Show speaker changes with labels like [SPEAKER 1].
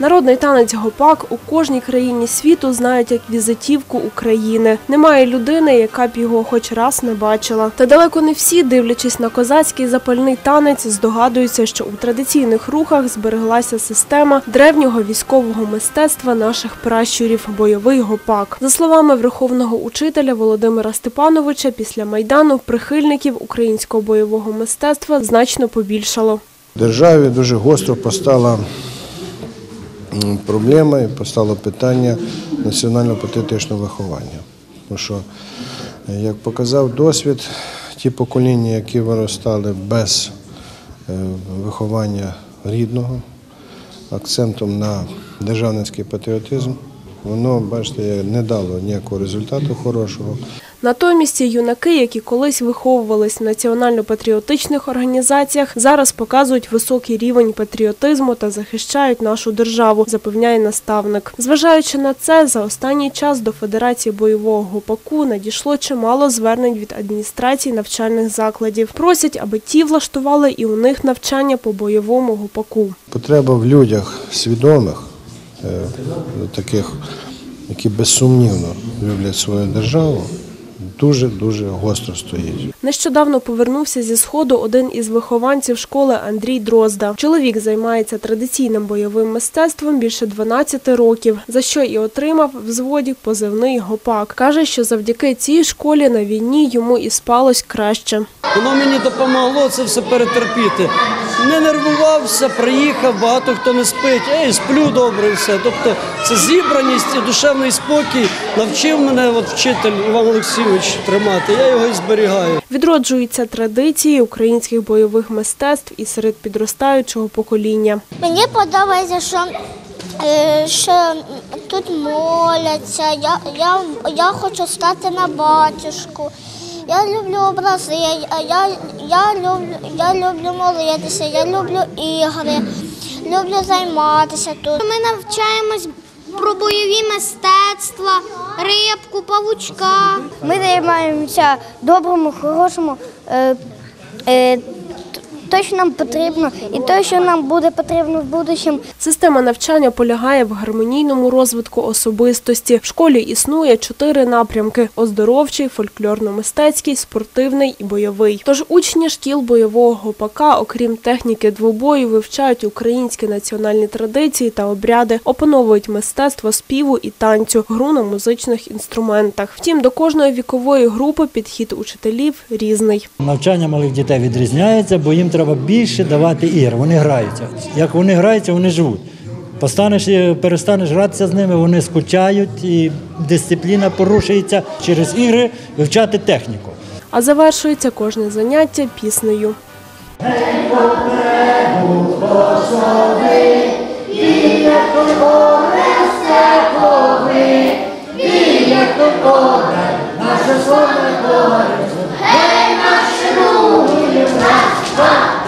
[SPEAKER 1] Народний танець гопак у кожній країні світу знають як візитівку України. Немає людини, яка б його хоч раз не бачила. Та далеко не всі, дивлячись на козацький запальний танець, здогадуються, що у традиційних рухах збереглася система древнього військового мистецтва наших пращурів бойовий гопак. За словами верховного учителя Володимира Степановича, після майдану прихильників українського бойового мистецтва значно побільшало.
[SPEAKER 2] Державі дуже гостро постала проблема і постало питання національно-патріотичного виховання. Тому що, е, як показав досвід, ті покоління, які виростали без е, виховання рідного, акцентом на державницький патріотизм, воно, бачите, не дало ніякого результату хорошого.
[SPEAKER 1] Натомість юнаки, які колись виховувались в національно-патріотичних організаціях, зараз показують високий рівень патріотизму та захищають нашу державу, запевняє наставник. Зважаючи на це, за останній час до Федерації бойового гопаку надійшло чимало звернень від адміністрацій навчальних закладів. Просять, аби ті влаштували і у них навчання по бойовому гопаку.
[SPEAKER 2] Потреба в людях свідомих, е, таких, які безсумнівно люблять свою державу, дуже-дуже гостро стоїть.
[SPEAKER 1] Нещодавно повернувся зі сходу один із вихованців школи Андрій Дрозда. Чоловік займається традиційним бойовим мистецтвом більше 12 років, за що і отримав в зводі позивний гопак. каже, що завдяки цій школі на війні йому і спалось краще.
[SPEAKER 3] Воно мені допомогло це все перетерпіти. Не нервувався, приїхав, багато хто не спить, ей, сплю добре і все. Тобто це зібраність і душевний спокій навчив мене от вчитель Іван Олексійович тримати. Я його і зберігаю.
[SPEAKER 1] Відроджуються традиції українських бойових мистецтв і серед підростаючого покоління.
[SPEAKER 4] Мені подобається, що, е, що тут моляться. Я, я, я хочу стати на батюшку. Я люблю образи, я, я, я, люблю, я люблю молитися, я люблю ігри, люблю займатися тут. Ми навчаємось про бойові мистецтва, рибку, павучка.
[SPEAKER 5] Ми займаємося доброму, хорошому, е, е, те, що нам потрібно, і те, що нам буде потрібно в будущому.
[SPEAKER 1] Система навчання полягає в гармонійному розвитку особистості. В школі існує чотири напрямки: оздоровчий, фольклорно-мистецький, спортивний і бойовий. Тож учні шкіл бойового гопака, окрім техніки двобою, вивчають українські національні традиції та обряди, опановують мистецтво співу і танцю, гру на музичних інструментах. Втім, до кожної вікової групи підхід учителів різний.
[SPEAKER 6] Навчання малих дітей відрізняється, бо їм треба більше давати ігр. Вони граються. Як вони граються, вони живуть. Постанеш, і перестанеш гратися з ними, вони скучають і дисципліна порушується через ігри вивчати техніку.
[SPEAKER 1] А завершується кожне заняття піснею.
[SPEAKER 4] Гей, наш рух, раз, два,